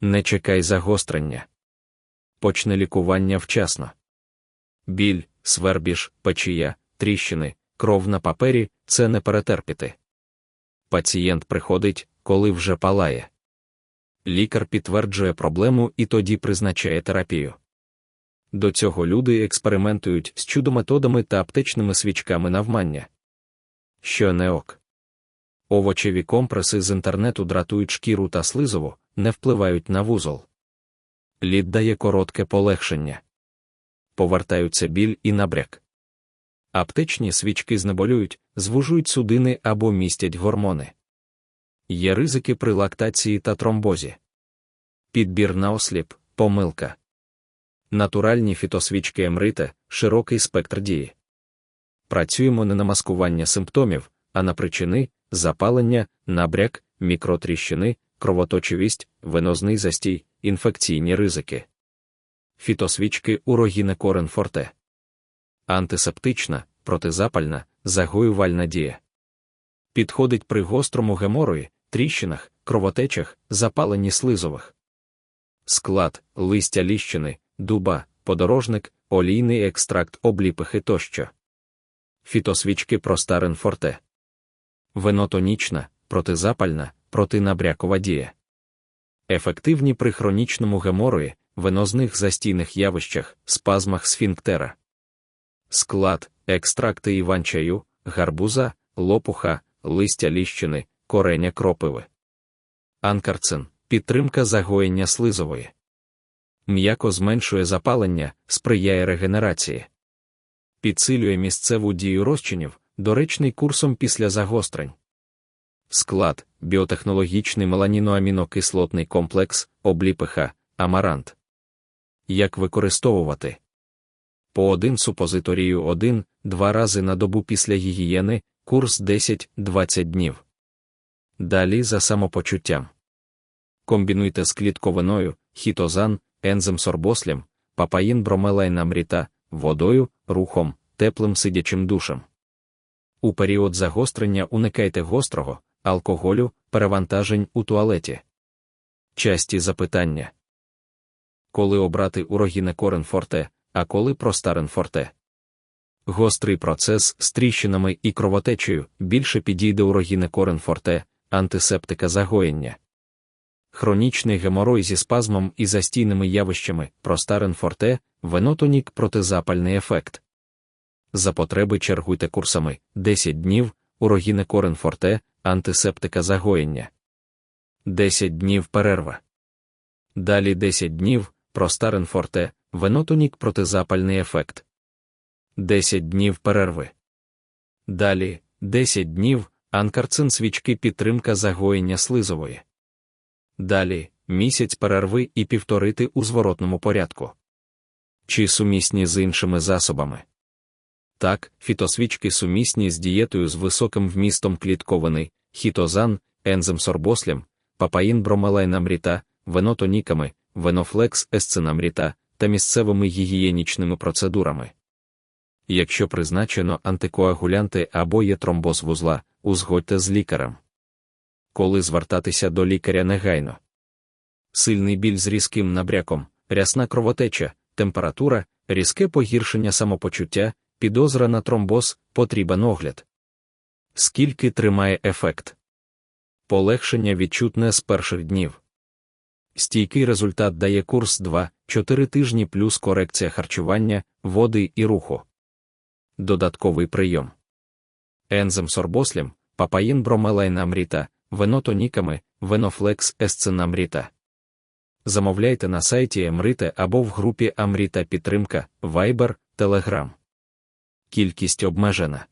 Не чекай загострення. Почни лікування вчасно. Біль, свербіж, печія, тріщини, кров на папері це не перетерпіти. Пацієнт приходить, коли вже палає. Лікар підтверджує проблему і тоді призначає терапію. До цього люди експериментують з чудометодами та аптечними свічками навмання. Що не ок. Овочеві компреси з інтернету дратують шкіру та слизову, не впливають на вузол. Лід дає коротке полегшення. Повертаються біль і набряк. Аптечні свічки знеболюють, звужують судини або містять гормони. Є ризики при лактації та тромбозі. Підбір на осліп, помилка. Натуральні фітосвічки емрите, широкий спектр дії. Працюємо не на маскування симптомів, а на причини запалення, набряк, мікротріщини, кровоточивість, венозний застій, інфекційні ризики. Фітосвічки урогіне корен форте. Антисептична, протизапальна, загоювальна дія. Підходить при гострому геморої, тріщинах, кровотечах, запаленні слизових. Склад, листя ліщини, дуба, подорожник, олійний екстракт обліпихи тощо. Фітосвічки простарен форте. Венотонічна, протизапальна, протинабрякова дія. Ефективні при хронічному геморої, венозних застійних явищах, спазмах сфінктера. Склад, екстракти іван-чаю, гарбуза, лопуха, листя ліщини, кореня кропиви. Анкарцин підтримка загоєння слизової. М'яко зменшує запалення, сприяє регенерації. Підсилює місцеву дію розчинів, доречний курсом після загострень. Склад, біотехнологічний меланіноамінокислотний комплекс, обліпиха, амарант. Як використовувати? По один супозиторію 1-2 рази на добу після гігієни, курс 10-20 днів. Далі за самопочуттям. Комбінуйте з клітковиною, хітозан, ензим сорбослям, папаїн бромелайнамріта, водою, рухом, теплим сидячим душем. У період загострення уникайте гострого, алкоголю, перевантажень у туалеті. Часті запитання. Коли обрати урогіне корен форте, а коли простарен форте? Гострий процес з тріщинами і кровотечею більше підійде урогіне корен форте, антисептика загоєння. Хронічний геморой зі спазмом і застійними явищами, простарен форте, венотонік протизапальний ефект. За потреби чергуйте курсами 10 днів, урогіне корен форте, антисептика загоєння. 10 днів перерва. Далі 10 днів, простарен форте, венотонік протизапальний ефект. 10 днів перерви. Далі 10 днів, анкарцин свічки підтримка загоєння слизової. Далі місяць перерви і півторити у зворотному порядку. Чи сумісні з іншими засобами? Так, фітосвічки сумісні з дієтою з високим вмістом клітковини, хітозан, ензим сорбослям, папаїн бромелайнамріта, венотоніками, венофлекс есцинамріта та місцевими гігієнічними процедурами. Якщо призначено антикоагулянти або є тромбоз вузла, узгодьте з лікарем. Коли звертатися до лікаря негайно. Сильний біль з різким набряком, рясна кровотеча, температура, різке погіршення самопочуття, підозра на тромбоз, потрібен огляд. Скільки тримає ефект? Полегшення відчутне з перших днів. Стійкий результат дає курс 2-4 тижні плюс корекція харчування, води і руху. Додатковий прийом. Ензим сорбослім, папаїн бромелайнамріта, венотоніками, венофлекс есцинамріта. Замовляйте на сайті Емрите або в групі Амріта Підтримка, Viber, Telegram. Кількість обмежена.